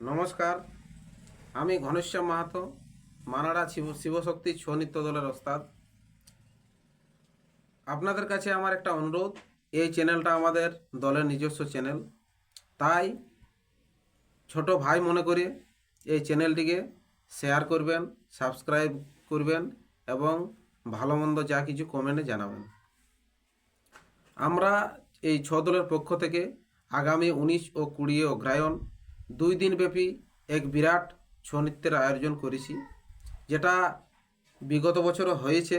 নমস্কার। আমি ঘনশ্যাম মাহাতো, মানাড়া শিব, শিবশক্তি ছৌ নৃত্য দলের ওস্তাদ। আপনাদের কাছে আমার একটা অনুরোধ, এই চ্যানেলটা আমাদের দলের নিজস্ব চ্যানেল। তাই ছোট ভাই মনে করে এই চ্যানেলটিকে শেয়ার করবেন, সাবস্ক্রাইব করবেন এবং ভালো মন্দ যা কিছু কমেন্টে জানাবেন। আমরা এই ছ দলের পক্ষ থেকে আগামী উনিশ ও কুড়ি অগ্রায়ণ দুই দিনব্যাপী এক বিরাট ছৌ নৃত্যের আয়োজন করেছি, যেটা বিগত বছরও হয়েছে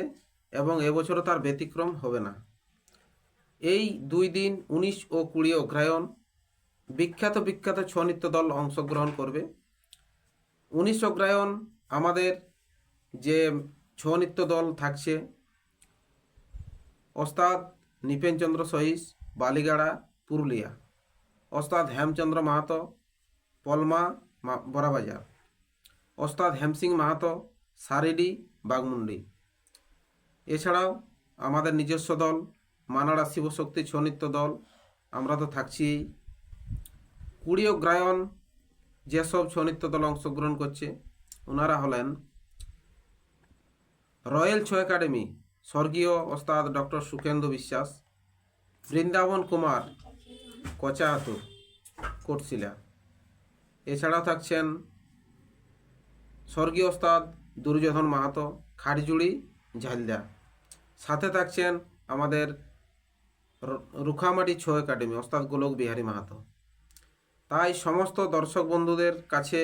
এবং এবছরও তার ব্যতিক্রম হবে না। এই দুই দিন উনিশ ও কুড়ি অগ্রায়ণ বিখ্যাত বিখ্যাত ছৌ নৃত্য দল অংশগ্রহণ করবে। উনিশ অগ্রায়ণ আমাদের যে ছৌ নৃত্য দল থাকছে, ওস্তাদ নৃপেনচন্দ্র সহিস, বালিগাড়া, পুরুলিয়া। ওস্তাদ হেমচন্দ্র মাহাতো পলমা বড়াবাজার। ওস্তাদ হেমসিং মাহাতো, সারিডি, বাগমুন্ডি। এছাড়াও আমাদের নিজস্ব দল, মানাড়া শিবশক্তি ছৌ নৃত্য দল, আমরা তো থাকছি কুড়িও গ্রায়ন যেসব ছৌ নৃত্য দল অংশগ্রহণ করছে ওনারা হলেন রয়্যাল ছৌ একাডেমি, স্বর্গীয় ওস্তাদ ডক্টর সুখেন্দু বিশ্বাস, বৃন্দাবন কুমার কচাহাতুর কোটশিলা। এছাড়াও থাকছেন স্বর্গীয় ওস্তাদ দুর্যোধন মাহাতো খাড়িজুড়ি ঝালদা। সাথে থাকছেন আমাদের রুখামাটি ছৌ একাডেমি, ওস্তাদ গোলক বিহারী মাহাতো। তাই সমস্ত দর্শক বন্ধুদের কাছে,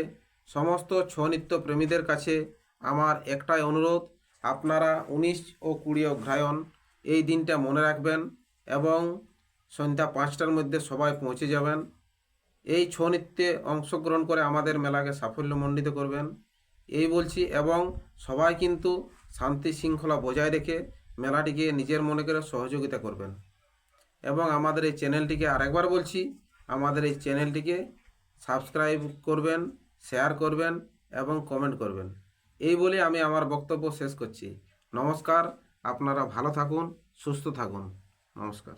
সমস্ত ছৌ নৃত্য প্রেমীদের কাছে আমার একটাই অনুরোধ, আপনারা উনিশ ও কুড়ি অগ্রায়ণ এই দিনটা মনে রাখবেন এবং সন্ধ্যা পাঁচটার মধ্যে সবাই পৌঁছে যাবেন। এই ছৌ নৃত্যে অংশগ্রহণ করে আমাদের মেলাকে সাফল্যমণ্ডিত করবেন। এই বলছি, এবং সবাই কিন্তু শান্তি শৃঙ্খলা বজায় রেখে মেলাটিকে নিজের মনে করে সহযোগিতা করবেন। এবং আমাদের এই চ্যানেলটিকে আরেকবার বলছি, আমাদের এই চ্যানেলটিকে সাবস্ক্রাইব করবেন, শেয়ার করবেন এবং কমেন্ট করবেন। এই বলে আমি আমার বক্তব্য শেষ করছি। নমস্কার, আপনারা ভালো থাকুন, সুস্থ থাকুন। নমস্কার।